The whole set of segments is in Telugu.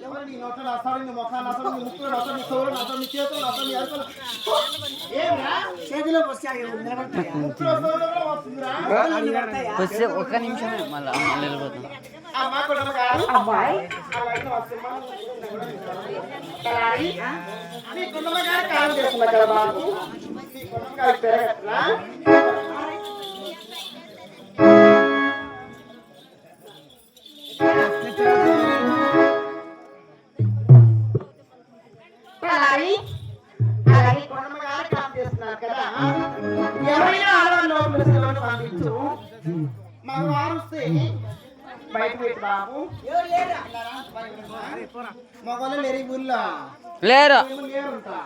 ఎవరు నీ నోట్లో వస్తే ఒక్క మళ్ళీ వెళ్ళిపోతాం అలాగే గారు కాల్ చేస్తున్నారు కదా. ఎవరైనా ఆడవాళ్ళు లోపల సెలవులు పంపించు. వస్తే లేరు మేము లేరుంటా.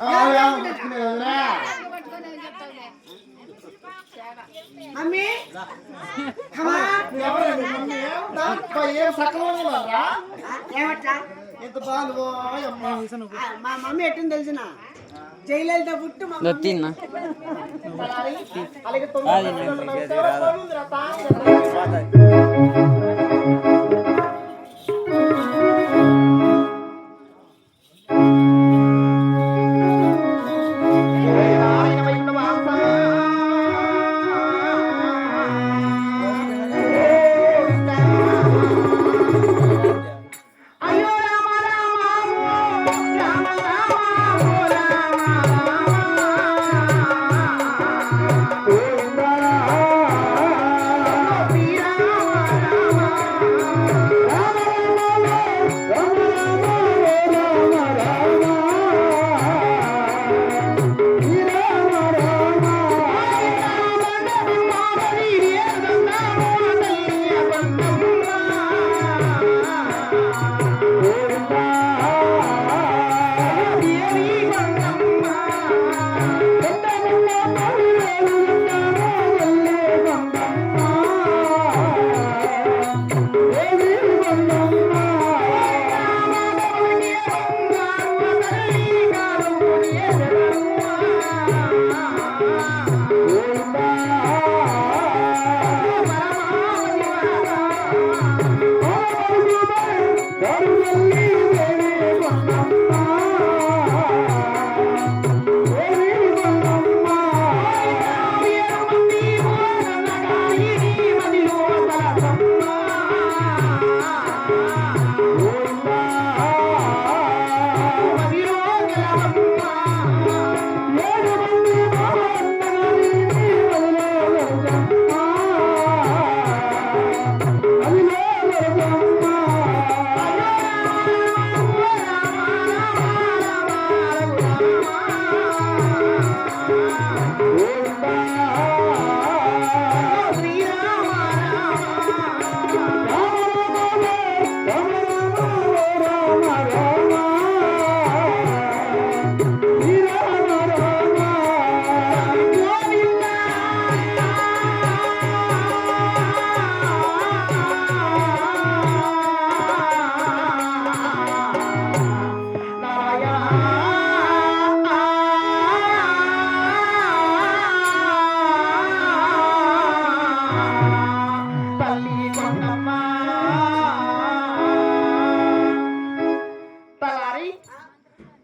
ఆ, ఆ, పట్టుకునేదిరా. మమ్మీ? అబ్బా, ఏం సకలంగా ఏమట్లా? ఎంత బాగుందో అమ్మా. ఆ, మా మమ్మీ ఎట్టుంది తెలిసిన? జైలలిత పుట్టు మా మమ్మీ. తిన్నా. అలాగే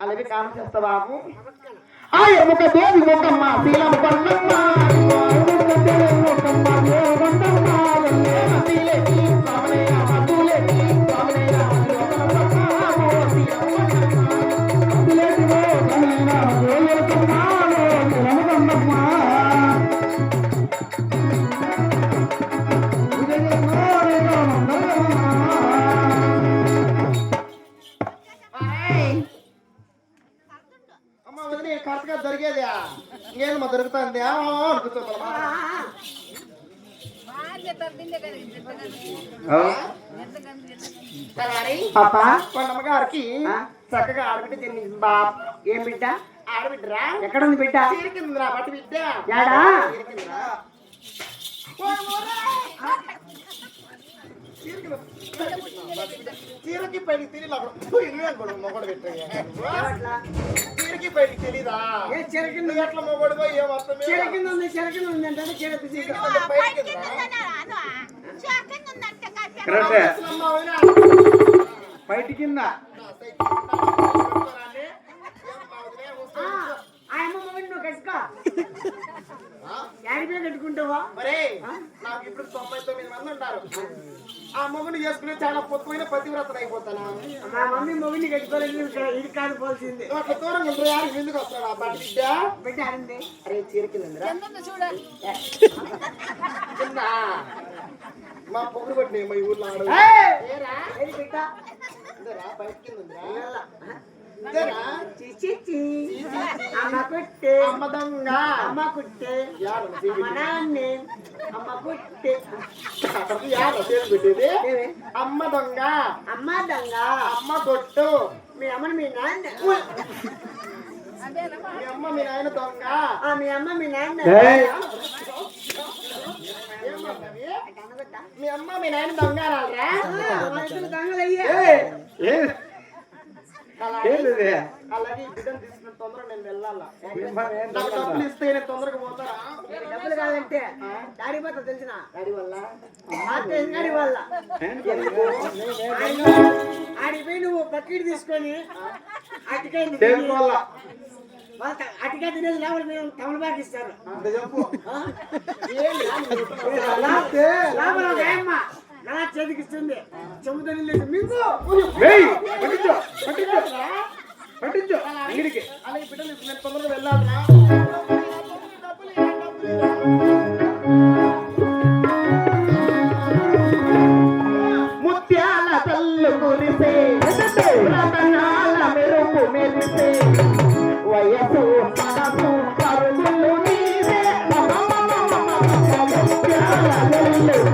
అలాగే కాలం చేస్తా బాబు. ఆ ఎముక దేవి ముఖమ్మ శీలం కొండమ్మ ఎముక దేవి ముఖమ్మ దేవి కొండమ్మ అమ్మ వదిలి కరెక్ట్గా దొరికేది ఇంకేదమ్మా దొరుకుతుంది? అనుకుంటున్నా పాపా? కొండమ్మ గారికి చక్కగా ఆడబిడ్డ తిని బాబ్. ఏం బిడ్డ? ఆడబిడ్డరా? ఎక్కడ ఉంది బిడ్డ? చీరికిందిరా బట్టి బిడ్డ. యాడా? చీరికిందిరా. చీరకి పైకి తెలియదు అక్కడ. ఇల్లు అనుకోడు మొగడు పెట్టాయి చీరకి పైకి తెలీదా? ఏ చీర కింద ఎట్లా మొగడు పోయి ఏం అర్థం చీర కింద ఉంది చీర కింద ఉంది అంటే చీర తీసి పైకి కరెక్టే. బయట కింద ఆ అమ్మ మొగుడు నువ్వు కట్టుకో కట్టుకుంటావా మరే నాకు ఇప్పుడు తొంభై తొమ్మిది మంది ఉంటారు. ఆ మొగుడు చేసుకుని చాలా పొత్తుపోయిన పతివ్రతలు అయిపోతానా? మా మమ్మీ మొగుడిని కట్టుకోలేదు ఇది నువ్వు అట్లా ఎందుకు వస్తాడు ఆ బట్ట బిడ్డ? బిడ్డ ఆడింది అరే చీర కింద కింద మా పొగుడు పట్టినాయి మా ఈ ఊర్లో ఆడ బిడ్డ బయట కింద అమ్మ కుట్టే అమ్మ దొంగ. అమ్మ కుట్టే అమ్మ నాన్నే. అమ్మ కుట్టే? అమ్మ దొంగ. అమ్మ దొంగ. అమ్మ కొట్టు. మీ అమ్మని మీ నాన్న. మీ అమ్మ మీ నాయన దొంగ. ఆ, మీ అమ్మ మీ నాన్న? మీ అమ్మ మీ నాయన దొంగ రాలరా దొంగలయ్యా. ఏయ్, ఏం ఏంది ఇది? అలాగే ఈ బిడ్డను తీసుకున్న తొందరగా నేను వెళ్ళాలా? బింబం ఏం నాకు దొరకదా? డబ్బులు ఇస్తే నేను తొందరగా పోతారా? డబ్బులు కావాలంటే దాడి పోతా తెలిసిన? డాడీ వల్ల? దొరకదా? ఆడిపోయి నువ్వు బకెట్ తీసుకొని అటుకాయ అటుకాయ తినేది లేవాలి మేము తమలపాకు ఇస్తారు. ఒక ఆయమ్మ అలా చేతికి ఇస్తుంది. చెబుతా లేదు మింగు. వయసు మనసు